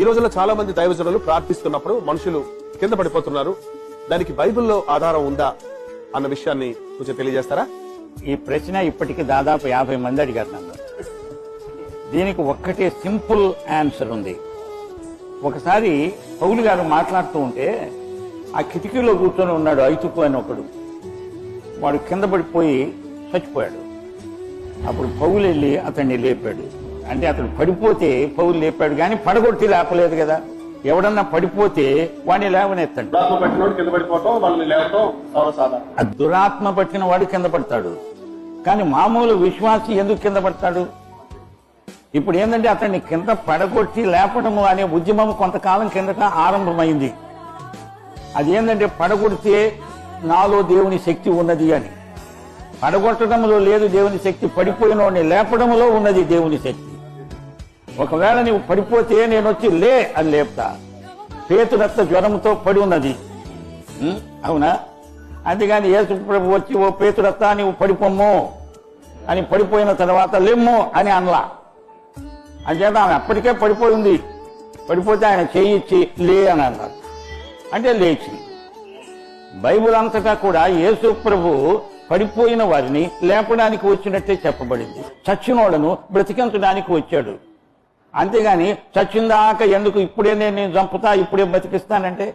ఈ రోజుల్లో చాలా మంది దైవజనులు ప్రార్థిస్తున్నప్పుడు మనుషులు కింద పడిపోతున్నారు. దానికి బైబిల్లో ఆధారం ఉందా అన్న విషయాన్ని కొంచెం తెలియజేస్తారా? ఈ ప్రశ్న ఇప్పటికి దాదాపు యాభై మంది అడిగారు నన్ను. దీనికి ఒక్కటే సింపుల్ ఆన్సర్ ఉంది. ఒకసారి పౌలు గారు మాట్లాడుతూ ఉంటే ఆ కిటికీలో కూర్చొని ఉన్నాడు ఐతుకు అని ఒకడు. వాడు కింద పడిపోయి చచ్చిపోయాడు. అప్పుడు పౌలు వెళ్ళి అతన్ని లేపాడు. అంటే అతడు పడిపోతే పౌలు లేపాడు కానీ పడగొట్టి లేపలేదు కదా. ఎవడన్నా పడిపోతే వాడిని లేవనెత్తండి. దురాత్మ పట్టిన వాడు కింద పడతాడు. కానీ మామూలు విశ్వాసి ఎందుకు కింద పడతాడు? ఇప్పుడు ఏంటంటే అతన్ని కింద పడగొట్టి లేపడము అనే ఉద్యమం కొంతకాలం కిందట ఆరంభమైంది. అది ఏంటంటే పడగొడితే నాలో దేవుని శక్తి ఉన్నది అని. పడగొట్టడంలో లేదు దేవుని శక్తి పడిపోయిన వాడిని లేపడంలో ఉన్నది దేవుని శక్తి. ఒకవేళ నీవు పడిపోతే నేను వచ్చి లే అని లేపుతా. పేతురత్త జ్వరంతో పడి ఉన్నది. అవునా? అంతేగాని యేసు ప్రభు వచ్చి ఓ పేతురత్తా నీవు పడిపోమ్ము. అని పడిపోయిన తర్వాత లెమ్ము అని అనలా. అంచేత ఆమె అప్పటికే పడిపోయింది పడిపోతే ఆయన చేయించి లే అని అన్నారు. అంటే లేచి. బైబిల్ అంతటా కూడా యేసు ప్రభు పడిపోయిన వారిని లేపడానికి వచ్చినట్టే చెప్పబడింది. చచ్చినోళ్ళను బ్రతికించడానికి వచ్చాడు. అంతేగాని చచ్చిందాక ఎందుకు ఇప్పుడే నేను చంపుతా ఇప్పుడే బతికిస్తానంటే